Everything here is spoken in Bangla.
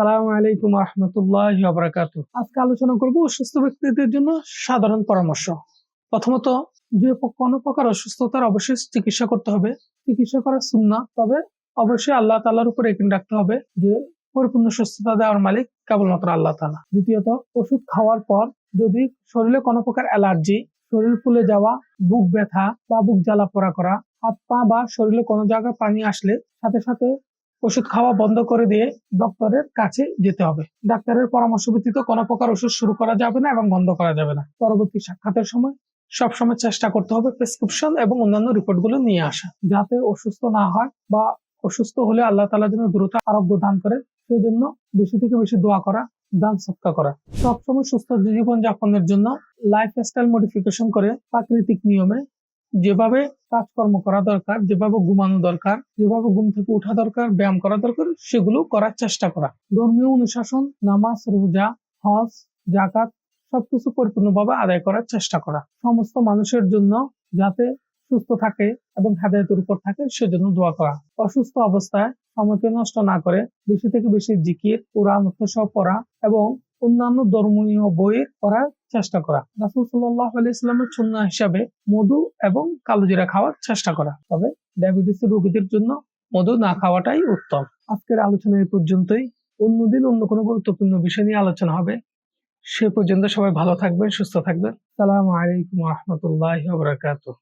সালাম আলাইকুম রহমতুল্লাহ বারাকাতু আজকে আলোচনা করব অসুস্থ ব্যক্তিদের জন্য সাধারণ পরামর্শ। প্রথমত যে কোনো প্রকার অসুস্থতার অবশ্যই চিকিৎসা করতে হবে। চিকিৎসা করা সুন্না তবে অবশ্যই আল্লাহ তাআলার উপর একিন রাখতে হবে যে পরিপূর্ণ সুস্থতা দেওয়ার মালিক কেবলমাত্র আল্লাহ তালা দ্বিতীয়ত, ওষুধ খাওয়ার পর যদি শরীরে কোনো প্রকার অ্যালার্জি, শরীর ফুলে যাওয়া, বুক ব্যথা বা বুক জ্বালা পোড়া করা, হাত পা বা শরীরে কোনো জায়গায় পানি আসলে সাথে সাথে ওষুধ খাওয়া বন্ধ করে দিয়ে ডক্টরের কাছে যেতে হবে। ডাক্তারের পরামর্শ ভিত্তিতে কোনো প্রকার ওষুধ শুরু করা যাবে না এবং বন্ধ করা যাবে না। পরবর্তী সাক্ষাতের সময় সবসময় চেষ্টা করতে হবে প্রেসক্রিপশন এবং অন্যান্য রিপোর্টগুলো নিয়ে আসা, যাতে অসুস্থ না হয় বা অসুস্থ হলে আল্লাহ তালা যেন দ্রুত আরোগ্য দান করে সেই জন্য বেশি থেকে বেশি দোয়া করা, দান সৎকা করা। সবসময় সুস্থ জীবন যাপনের জন্য লাইফ স্টাইল মডিফিকেশন করে প্রাকৃতিক নিয়মে যেভাবে কাজকর্ম করা দরকার, যেভাবে ঘুমানো দরকার, যেভাবে ঘুম থেকে ওঠা দরকার, ব্যায়াম করা দরকার, সেগুলো করার চেষ্টা করা। ধর্মীয় অনুশাসন, নামাজ, রোজা, হজ জাকাত সবকিছু পরিপূর্ণভাবে আদায় করার চেষ্টা করা। সমস্ত মানুষের জন্য যাতে সুস্থ থাকে এবং হেদায়তের উপর থাকে, সেজন্য দোয়া করা। অসুস্থ অবস্থায় সময়কে নষ্ট না করে, বেশি থেকে বেশি জিকির, কোরআন সহ পড়া এবং অন্যান্য ধর্মীয় বই পড়ার চেষ্টা করা। রাসুল সাল্লাহ আলাইস্লামের সুন্না হিসাবে মধু এবং কালোজিরা খাওয়ার চেষ্টা করা। তবে ডায়াবেটিস রোগীদের জন্য মধু না খাওয়াটাই উত্তম। আজকের আলোচনা এই পর্যন্তই। অন্যদিন অন্য কোনো গুরুত্বপূর্ণ বিষয় নিয়ে আলোচনা হবে। সে পর্যন্ত সবাই ভালো থাকবেন, সুস্থ থাকবেন। সালাম আলাইকুম রহমতুল্লাহ